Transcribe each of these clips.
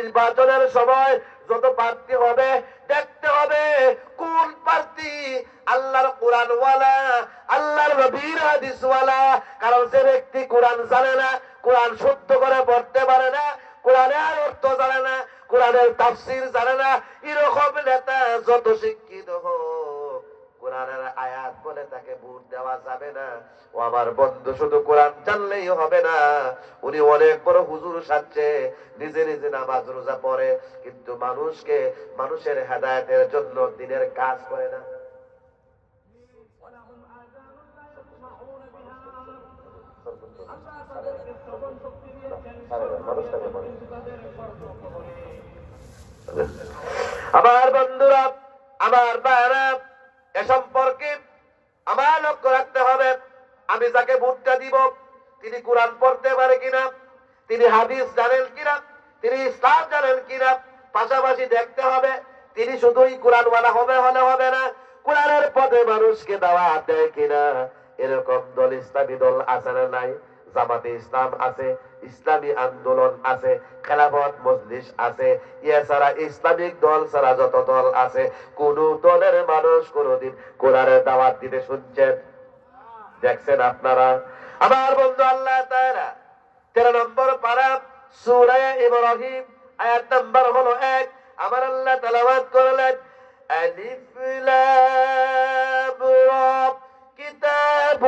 নির্বাচনের সময় যত প্রার্থী হবে, দেখতে হবে কোন প্রার্থী আল্লাহর কোরআনওয়ালা, আল্লাহর নবীর হাদিসওয়ালা। কারণ যে ব্যক্তি কোরআন জানে না, কোরআন শুদ্ধ করে পড়তে পারে না, কোরআনের অর্থ জানে না, কোরআনের তাফসির জানে না, এরকম নেতা যত শিক্ষিত হোক। কোরআনের আয়াত বলে তাকে ভোট দেওয়া যাবে না। ও আমার বন্ধু, শুধু কোরআন জানলেই হবে না। উনি অনেক বড় হুজুর সাজছে, নিজে নিজে নামাজ রোজা পড়ে, কিন্তু মানুষকে, মানুষের হেদায়েতের জন্য দিনের কাজ করে না। আমার বন্ধুরা, আমার ভাইরা এ সম্পর্কে আমার লক্ষ্য রাখতে হবে। আমি যাকে ভোটটা দিব, তিনি কোরআন পড়তে পারে কিনা, তিনি হাদিস জানেন কিনা, তিনি ইসলাম জানেন কিনা, পাশাপাশি দেখতে হবে, তিনি শুধুই কোরআনওয়ালা হবে হলে হবে না, কোরআনের পদে মানুষকে দাওয়াত দেয় কিনা, এরকম দল ইসলামী দল আছে নাই? জামাতে ইসলাম আছে, ইসলামী আন্দোলন আছে, খেলাফত মজলিস আছে, এছাড়া ইসলামিক দল ছাড়া যত দল আছে, কোন দলের মানুষ কোনদিন কোরআনের দাওয়াত দিতে শুনছেন। দেখছেন আপনারা? আমার বন্ধু আল্লাহ তাআলা, তেরো নম্বর পারা সূরা ইব্রাহিম, আয়াত নম্বর হলো এক। আমার আল্লাহ তেলাওয়াত করলেন, আলিফ লাম রা كتاب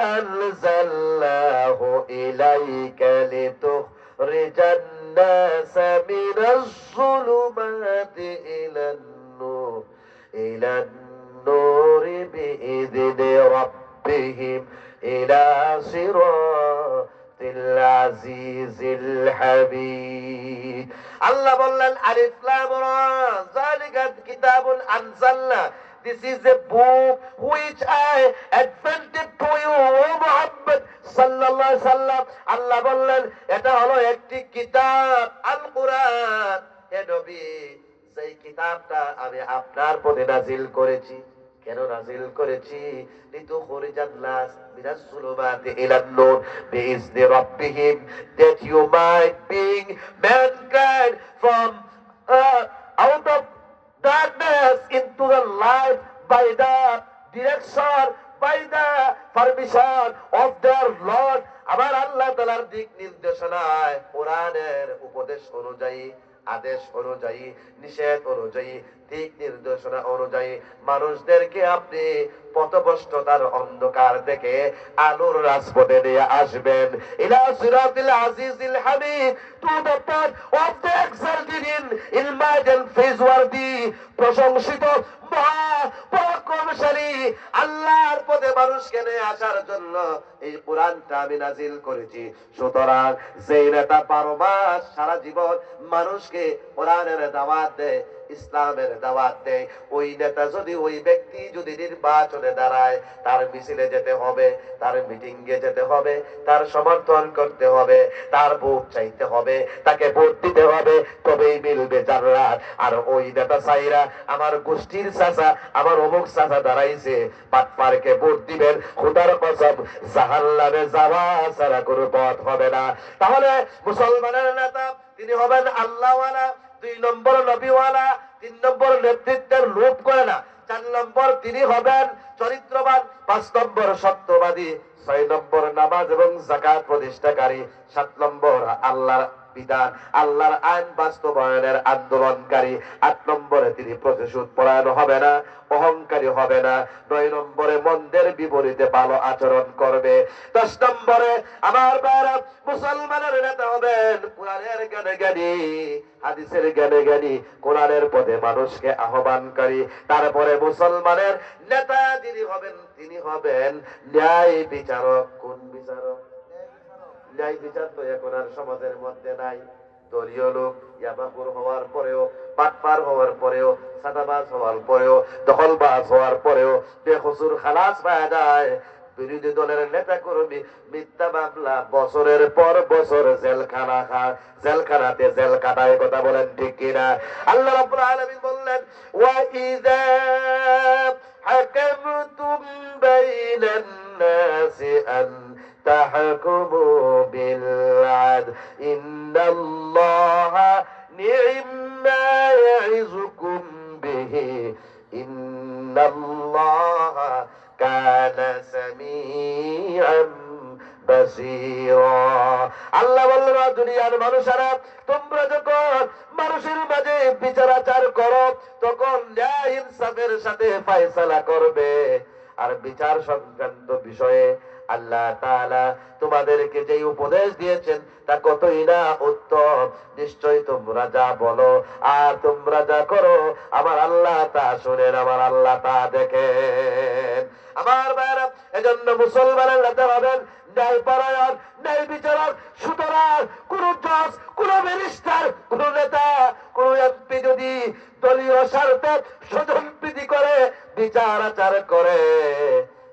أنزلناه إليك لتخرج الناس من الظلمات إلى النور إلى النور بإذن ربهم إلى صراط العزيز الحميد الله বললেন আলিফ লাম রা যালিকা কিতাবুন আনজালনা This is a book which I advented to you, O Muhammad sallallahu wasallam. আল্লাহ বললেন এটা হলো একটি কিতাব আল কুরআন হে নবী সেই কিতাবটা আমি আপনার প্রতি নাজিল করেছি কেন নাজিল করেছি লিতু খরিজান নাস মিনাস সুলুমাতি ইলান নূর বিইজনি রাব্বিহিম you might bring mankind from uh, out of darkness into the light by the direction by the permission of their Lord আমার আল্লাহ তালার দিক নির্দেশনায় কোরআনের উপদেশ অনুযায়ী আদেশ অনুযায়ী, নিষেধ অনুযায়ী, দিক নির্দেশনা অনুযায়ী মানুষদেরকে আপনি পথভ্রষ্টতার অন্ধকার দেখে আলোর রাজপথে নিয়ে আসবেন। ইলা সিরাতিল আজিজিল Hamid to the path of the exalted in and praiseworthy, প্রশংসিত মহা পরাক্রমশালী আল্লাহর পথে মানুষকে নিয়ে আসার জন্য এই কোরআনটা আমি নাজিল করেছি। সুতরাং সেই নেতা বারো মাস সারা জীবন মানুষকে কোরআনের দাওয়াত দেয় ইসলামের দাওয়াত দেয়। ওই নেতা যদি ওই ব্যক্তি যদি নির্বাচনে দাঁড়ায়, তার মিছিলে যেতে হবে, তার মিটিং এ যেতে হবে, তার সমর্থন করতে হবে, তার ভোট চাইতে হবে, তাকে ভোট দিতে হবে, তবেই মিলবে জান্নাত আর ওই নেতা চাইরা আমার গোষ্ঠীর চাচা, আমার অমুক চাচা দাঁড়াইছে পাটপারকে ভোট দিবেন, খুদার কসম, জাহান্নামে যাওয়া ছাড়া কোনো পথ হবে না। তাহলে মুসলমানের নেতা, তিনি হবেন আল্লাহওয়ালা দুই নম্বর নবীওয়ালা, তিন নম্বর নেতৃত্বের লোভ করে না। চার নম্বর তিনি হবেন চরিত্রবান, পাঁচ নম্বর সত্যবাদী, ছয় নম্বর নামাজ এবং জাকাত প্রতিষ্ঠাকারী, সাত নম্বর আল্লাহর বিধান। আল্লাহর আইন বাস্তবায়নের আন্দোলনকারী আট নম্বরে তিনি প্রতিশোধ পরায়ণ হবে না, অহংকারী হবে না। নয় নম্বরে মন্দের বিপরীতে ভালো আচরণ করবে। দশ নম্বরে আমার বাইরা মুসলমানের নেতা হবেন কোরআনের জ্ঞানে জ্ঞানী হাদিসের জ্ঞানে জ্ঞানী কোরআনের পথে মানুষকে আহ্বানকারী। তারপরে মুসলমানের নেতা যিনি হবেন, তিনি হবেন ন্যায় বিচারক। কোন বিচারক? ন্যায় বিচার তো এখন আর সমাজের মধ্যে নাই। দলীয় লোক ইয়াবাপুর হওয়ার পরেও পাটপার হওয়ার পরেও, সাদাবাজ হওয়ার পরেও, দখলবাজ হওয়ার পরেও বেখসুর খালাস পাওয়া যায়। বিরোধী দলের নেতা কর্মী মিথ্যা মামলা, বছরের পর বছর জেলখানা খা জেলখানাতে জেল কাটায় কথা বলেন ঠিক কিনা? আল্লাহ রাব্বুল আলামিন বললেন, ওয়া ইযা হাকামতুম বাইনান নাসি আন فاستحكموا بالعدل. إن الله نعم ما يعزكم به. إن الله كان سميعا আল্লাহ বলল দুনিয়ার মানুষেরা, তোমরা যখন মানুষের মাঝে বিচারাচার করো, তখন ন্যায় ইনসাফের সাথে ফায়সালা করবে। আর বিচার সংক্রান্ত বিষয়ে আল্লাহ তোমাদেরকে যে উপদেশ দিয়েছেন তা কতই না উত্তম। নিশ্চয় তোমরা যা বলো আর তোমরা যা করো, আমার আল্লাহ তা শুনেন, আমার আল্লাহ তা দেখেন। আমার এজন্য মুসলমানের হবেন ন্যায় পরায়ণ ন্যায় বিচারক, সুতরাং কোন জজ, কোন ব্যারিস্টার, কোন নেতা, কোন এমপি যদি দলীয় স্বার্থে স্বজন করে বিচার আচার করে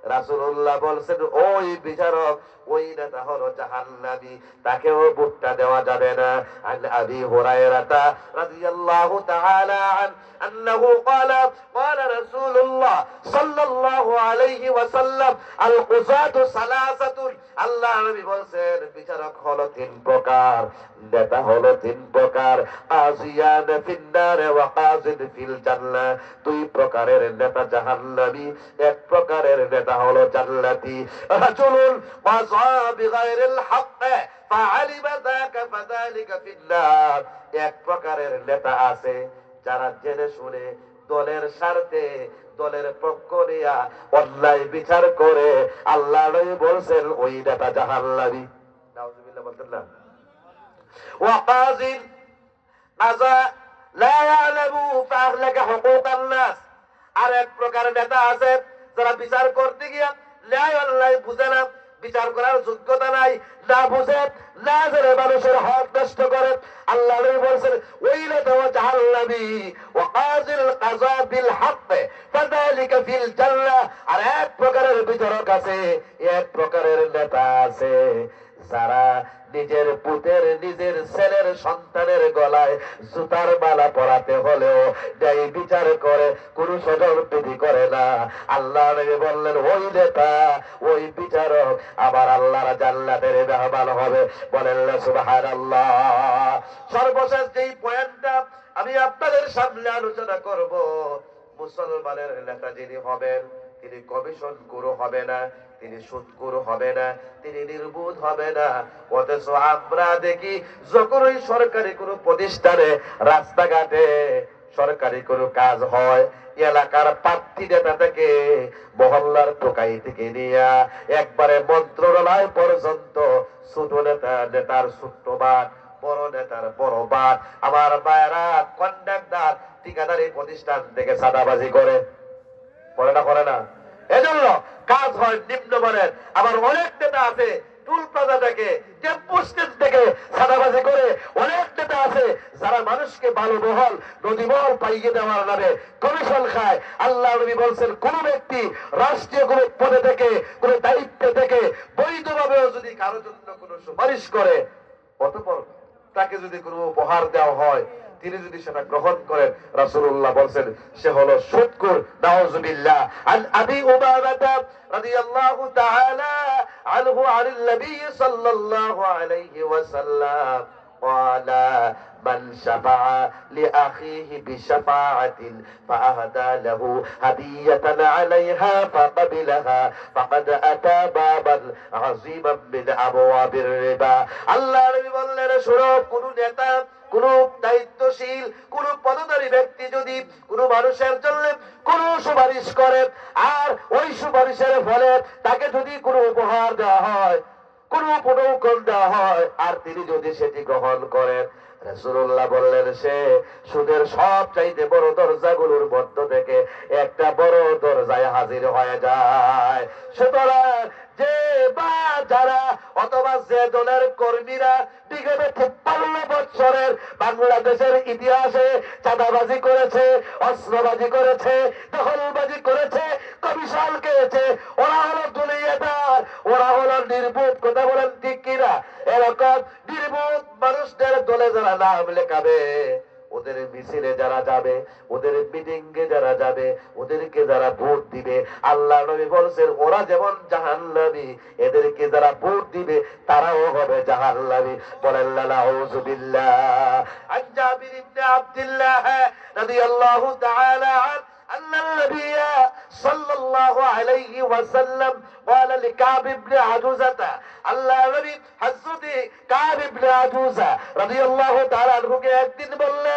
রাসুল্লাহ বলছেন, ওই বিচারক, ওই নেতা হলো জাহান্নাবি তাকেও বুটটা দেওয়া যাবে না। আদি আবি হুরায়রাতা রাদিয়াল্লাহু তাআলা আন ক্বালা قال رسول الله صلى الله عليه وسلم القضاة ثلاثة আল্লাহ নবী বলছেন বিচারক হলো তিন প্রকার নেতা হলো তিন প্রকার আজিয়ান ফিন্নারে ওয়া কাজিন ফিল জান্নাহ দুই প্রকারের নেতা জাহান্নামী এক প্রকারের নেতা হলো জান্নাতি রাজুলুন ওয়াজা বিগাইরিল হক فعلم ذاك فذلك في النار এক প্রকারের নেতা আছে যারা জেনে শুনে দলের স্বার্থে, দলের পক্ষ নিয়া অন্যায় বিচার করে আল্লাহ বলছেন, ওই জাহান্নামী। নাউজুবিল্লাহ, বলতেন আর এক প্রকার নেতা আছে, যারা বিচার করতে গিয়া ন্যায় অন্যায় বুঝে না। বিচার করার যোগ্যতা নাই, না বুঝে, না জেনে মানুষের হক নষ্ট করে। আল্লাহ বলছেন বলছেন ওই নেতা ও জাহান্নামী ওয়া কাজিল কাজা বিল হক, ফাযালিকা ফিল জান্নাহ আর এক প্রকারের বিচারক আছে, এক প্রকারের নেতা আছে। যারা নিজের পুতের, নিজের ছেলের সন্তানের গলায় জুতার মালা পরাতে হলেও ন্যায় বিচার করে কোন সজল প্রীতি করে না। আল্লাহ বললেন, ওই নেতা, ওই বিচারক আবার আল্লাহর জান্নাতের মেহমান হবে। বলেন সুবহানাল্লাহ। সর্বশেষ যেই পয়েন্টটা আমি আপনাদের সামনে আলোচনা করব, মুসলমানের নেতা যিনি হবেন তিনি কমিশন গুরু হবে না? তিনি সুদগুরু হবে না। তিনি নির্বোধ হবে না। অথচ আমরা দেখি যখন ওই সরকারি কোনো প্রতিষ্ঠানে রাস্তাঘাটে সরকারি কোনো কাজ হয়, এলাকার প্রার্থী নেতা থেকে মহল্লার টোকাই থেকে নিয়ে একবারে মন্ত্রণালয় পর্যন্ত ছোট নেতা, নেতার ছোট্ট বড় নেতার বড় বাদ। আমার বায়রা কন্ডাক্টার ঠিকাদারি প্রতিষ্ঠান থেকে সাদাবাজি করে। করে না করে না। এজন্য কাজ হয় নিম্নমানের। আবার অনেক নেতা আছে টুল প্লাজা থেকে, টেম্পো স্টেজ থেকে সাদাবাজি করে। অনেক নেতা আছে যারা মানুষকে বহল, নদী বহল পাইয়ে দেওয়ার নামে কমিশন খায়। আল্লাহ নবী বলছেন, কোন ব্যক্তি রাষ্ট্রীয় কোন পদে থেকে, কোন দায়িত্বে থেকে বৈধভাবেও যদি কারোর জন্য কোনো সুপারিশ করে, অতপর তাকে যদি কোনো উপহার দেওয়া হয় তিনি যদি সেটা গ্রহণ করেন রাসূলুল্লাহ বলছেন সে হলো সুদকুর নাউজুবিল্লাহ আন আবি উমামাতা রাদিয়াল্লাহু তাআলা আনহু আনিল নবী সাল্লাল্লাহু আলাইহি ওয়াসাল্লাম قال من شفع لأخيه بشفاعة فأهدى له هدية عليها فقبلها فقد أتى بابا عظيما من أبواب الربا الله نبي বললেন শোনো কোন নেতা কোন দায়িত্বশীল, কোন পদধারী ব্যক্তি যদি কোন মানুষের জন্য কোন সুপারিশ করে আর ওই সুপারিশের ফলে তাকে যদি কোনো উপহার দেওয়া হয়, কোন পুনৌকন দেওয়া হয়, আর তিনি যদি সেটি গ্রহণ করেন রাসূলুল্লাহ বললেন, সে সুদের সব চাইতে বড় দরজাগুলোর মধ্য থেকে একটা বড় দরজায় হাজির হয়ে যায়। সুতরাং যে বা যারা অথবা যে দলের কর্মীরা বিগত তিপ্পান্ন বছরের বাংলাদেশের ইতিহাসে চাঁদাবাজি করেছে, অস্ত্রবাজি করেছে, দখলবাজি করেছে বিশাল খেয়েছে ওরা হলো দুনিয়াদার, ওরা হলো নির্বোধ, কথা বলেন ঠিক এরকম নির্বোধ মানুষদের দলে যারা নাম লেখাবে, ওদের মিছিলে যারা যাবে, ওদের মিটিং এ যারা যাবে, ওদেরকে যারা ভোট দিবে, আল্লাহ নবী বলছেন, ওরা যেমন জাহান্নামি, এদেরকে যারা ভোট দিবে, তারাও হবে জাহান্নামি। বলেন, নাউযু বিল্লাহ। আন জাবির ইবনে আব্দুল্লাহ রাদিয়াল্লাহু তাআলা আন আল্লাহ নবী সাল্লাল্লাহু الله عليه وسلم قال لكعب بن عجوزة আল্লাহ নবী হযরত কাব ইবনে আজুজা রাদিয়াল্লাহু তাআলা আনহুকে একদিন বললে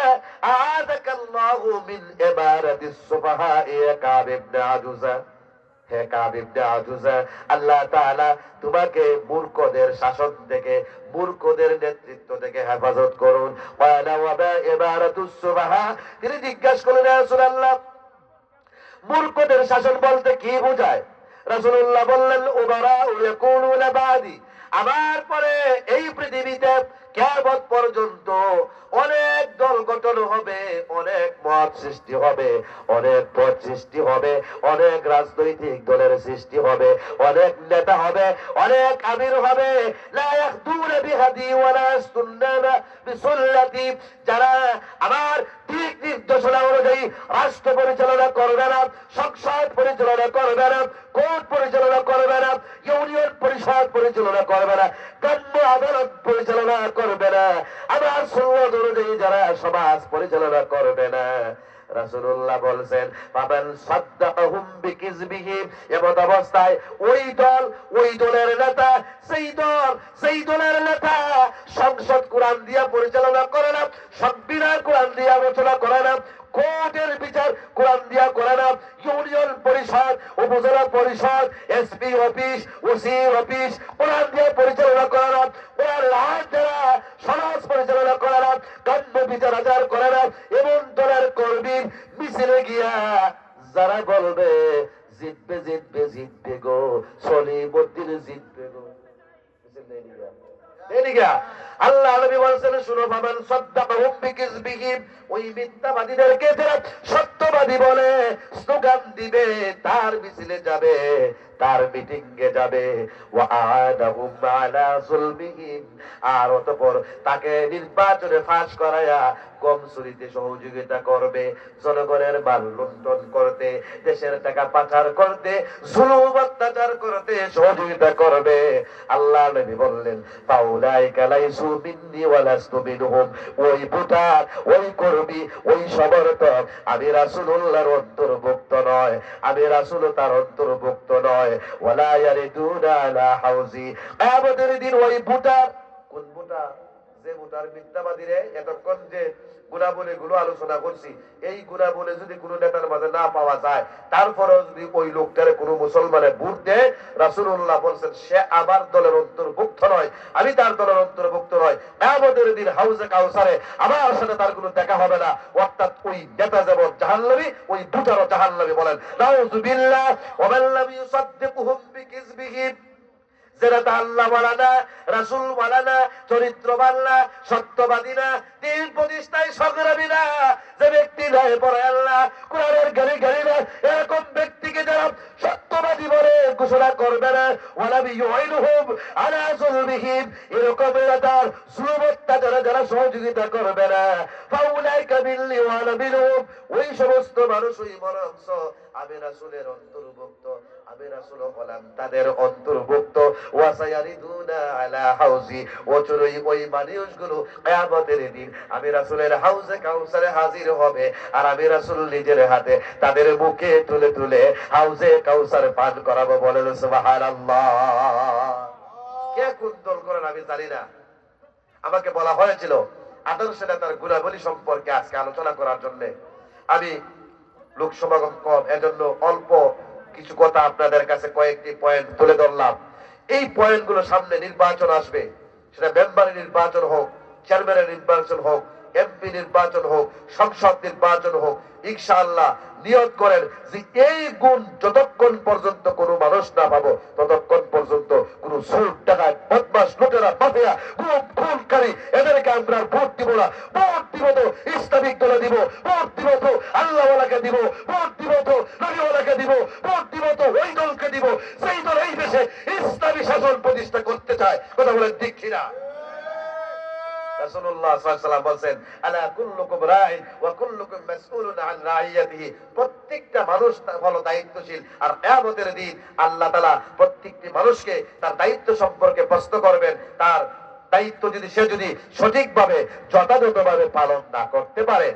আযাকাল্লাহু মিন ইবারাতিস সুফাহা ইয়া কাব ইবনে আজুজা হে কাব ইবনে আজুজা আল্লাহ তাআলা তোমাকে মূর্খদের শাসন থেকে মূর্খদের নেতৃত্ব থেকে হেফাজত করুন ওয়ালা ওয়াবা ইবারাতুস সুফাহা তিনি জিজ্ঞাসা করলেন ইয়া রাসূলুল্লাহ মূর্খদের শাসন বলতে কি বোঝায়? রাসূলুল্লাহ বললেন ওবারা আমার পরে এই পৃথিবীতে কেয়ামত পর্যন্ত অনেক দল গঠন হবে, অনেক মত সৃষ্টি হবে, অনেক পদ সৃষ্টি হবে, অনেক রাজনৈতিক দলের সৃষ্টি হবে, অনেক নেতা হবে, অনেক আমির হবে। যারা আমার দিক নির্দেশনা অনুযায়ী রাষ্ট্র পরিচালনা করবে না, সংসদ পরিচালনা করবে না, কোর্ট পরিচালনা করবে না পরিষদ পরিচালনা করবে না গ্রাম্য আদালত পরিচালনা করবে না আমার সুন্নত অনুযায়ী যারা সমাজ পরিচালনা করবে না। সংসদ কোরআন দিয়া পরিচালনা করে না, সংবিধান কোরআন দিয়া আলোচনা করে না কোর্টের বিচার কোরআন দিয়া করে না। ইউনিয়ন পরিষদ, উপজেলা পরিষদ SP office OC office, Quran দিয়ে পরিচালনা করে না। রাজ দ্বারা সমাজ পরিচালনা করে না। কাণ্ড বিচার আচার করে না। এবং দলের কর্মী মিছিলে গিয়া যারা বলবে, জিতবে জিতবে জিতবে গো সলিমুদ্দিন জিতবে গো। নিগা। আল্লাহ নবী বলছেন, শুনো পাবেন সদ্দাকাহুম বিকিজবিহিম ওই মিথ্যাবাদীদেরকে যারা সত্যবাদী বলে, স্লোগান দিবে, তার মিছিলে যাবে তার মিটিং এ যাবে আর অতঃপর তাকে নির্বাচনে ফাঁস করায়া কম চুরিতে সহযোগিতা করবে। জনগণের মাল লুণ্ঠন করতে, দেশের টাকা পাচার করতে, জুলুম অত্যাচার করতে সহযোগিতা করবে। আল্লাহ নবী বললেন পাউলাই কালাইসু মিন্নি ওয়ালাস্তু মিনহুম। ওই ভুটার, ওই কর্মী, ওই সমর্থক, আমি রাসূলুল্লাহর অন্তর্ভুক্ত নয়। আমি রাসূল তার অন্তর্ভুক্ত নয়। ওয়ালা ইয়ারিদুনা আলা হাউজি। কিয়ামতের দিন ওই ভুটার কোন ভুটার? যে ভুটার মিথ্যাবাদীরে এতক্ষণ যে গুণাবলী গুলো আলোচনা করছি, এই গুণাবলী যদি কোনো নেতার মাঝে না পাওয়া যায়, তারপরেও যদি ওই লোকটার কোনো মুসলমানে ভোট দেয়, রাসূলুল্লাহ বলছেন, সে আবার দলের অন্তর্ভুক্ত নয়, আমি তার দলের অন্তর্ভুক্ত নয়। আমাদের দিন হাউজে কাউসারে আমার সাথে তার কোনো দেখা হবে না। অর্থাৎ ওই নেতা যেমন জাহান্নামী, ওই ভুটারও জাহান্নামী বলেন নাউযুবিল্লাহ ওয়া মান লাম ইউসাদ্দিকুহুম বিকিযবিহিম যারা তা আল্লাহ বলা না, রাসুল বলা না চরিত্র না, সত্যবাদী না, দিন প্রতিষ্ঠায় সংগ্রামী না, যে ব্যক্তি নয় পরে আল্লাহ, কোরআনের গাড়ি গাড়ি না এরকম ব্যক্তিকে যারা সত্যবাদী বলে ঘোষণা করবে না ওয়ালাবি ইউআইনুহুম আলা যুলমিহিম, এরকম তার জুলুম অত্যাচারে যারা সহযোগিতা করবে না। ফাউলাইকা বিল্লি ওয়ালা বিলুম ওই সমস্ত মানুষ ওই মনংস আমি রাসূলের অন্তর্ভুক্ত। তাদের অন্তর্ভুক্ত আমি কাউসারে হাজির হবে আর আমি নিজের হাতে তাদের মুখে তুলে তুলে কাউসার পান করাবো কে কোন দল করেন আমি জানি না। আমাকে বলা হয়েছিল আদর্শ নেতার গুণাবলী সম্পর্কে আজকে আলোচনা করার জন্য। আমি লোক সমাগম কম, এজন্য অল্প কিছু কথা আপনাদের কাছে কয়েকটি পয়েন্ট তুলে ধরলাম। এই পয়েন্টগুলো সামনে নির্বাচন আসবে। সেটা মেম্বারের নির্বাচন হোক চেয়ারম্যানের নির্বাচন হোক এমপি নির্বাচন হোক, সংসদ নির্বাচন হোক, ইনশাআল্লাহ নিয়ত করেন যে এই গুণ যতক্ষণ পর্যন্ত কোনো মানুষ না পাবো, ততক্ষণ পর্যন্ত কোন সুর টাকায় বদমাস লুটেরা, মাফিয়া খুব খুনকারী এদেরকে আমরা ভোট দিব না। ভোট দিব তো ইসলামিক দলে দিব, ভোট দিব তো আল্লাহওয়ালাকে দিব, ভোট দিব তো নবীওয়ালাকে দিব, ভোট দিব তো ওই দলকে দিব। সেই দল এই দেশে ইসলামী শাসন প্রতিষ্ঠা করতে চায়, কথা বলেন ঠিক কিনা? রাসূলুল্লাহ সাল্লাল্লাহু আলাইহি বলেন পালন না করতে পারে,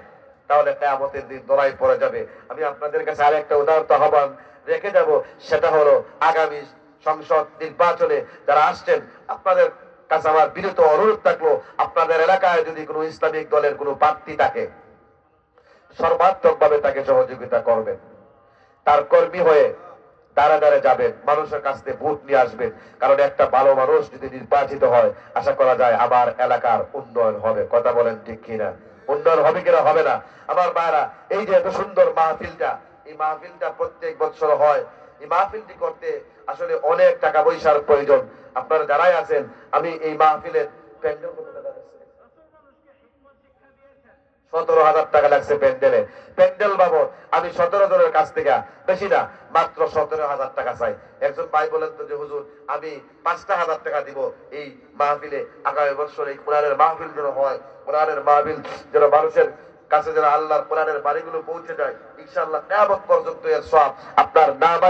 তাহলে কেয়ামতের দিন দড়াই পড়ে যাবে। আমি আপনাদের কাছে আরেকটা উদাহরণ, আহ্বান রেখে যাব। সেটা হলো আগামী সংসদ নির্বাচনে যারা আসছেন, আপনাদের কাছে আমার বিরত অনুরোধ থাকল, আপনাদের এলাকায় যদি কোনো ইসলামিক দলের কোনো প্রার্থী থাকে সর্বাত্মক ভাবে তাকে সহযোগিতা করবেন। তার কর্মী হয়ে দাঁড়া দাঁড়ে যাবেন, মানুষের কাছ থেকে ভোট নিয়ে আসবেন। কারণ একটা ভালো মানুষ যদি নির্বাচিত হয়, আশা করা যায় আমার এলাকার উন্নয়ন হবে। কথা বলেন ঠিক কিনা? উন্নয়ন হবে কিনা? হবে না। আমার মায়েরা এই যে এত সুন্দর মাহফিলটা, এই মাহফিলটা প্রত্যেক বছর হয়। এই মাহফিলটি করতে আসলে অনেক টাকা পয়সার প্রয়োজন। আপনারা যারাই আছেন, আমি এই মাহফিলের প্যান্ডেল সতেরো হাজার টাকা লাগছে প্যান্ডেলে। প্যান্ডেল বাবদ আমি সতেরো জনের কাছ থেকে, বেশি না, মাত্র সতেরো হাজার টাকা চাই। একজন ভাই বলেন তো যে, হুজুর, আমি পাঁচটা হাজার টাকা দিব এই মাহফিলে। আগামী বছর এই কোরআনের মাহফিল যেন হয়, কোরআনের মাহফিল যেন মানুষের কাছে যেন আল্লাহর কোরআনের বাড়িগুলো পৌঁছে যায়। ইনশাআল্লাহ কেয়ামত পর্যন্ত এর সব আপনার নাম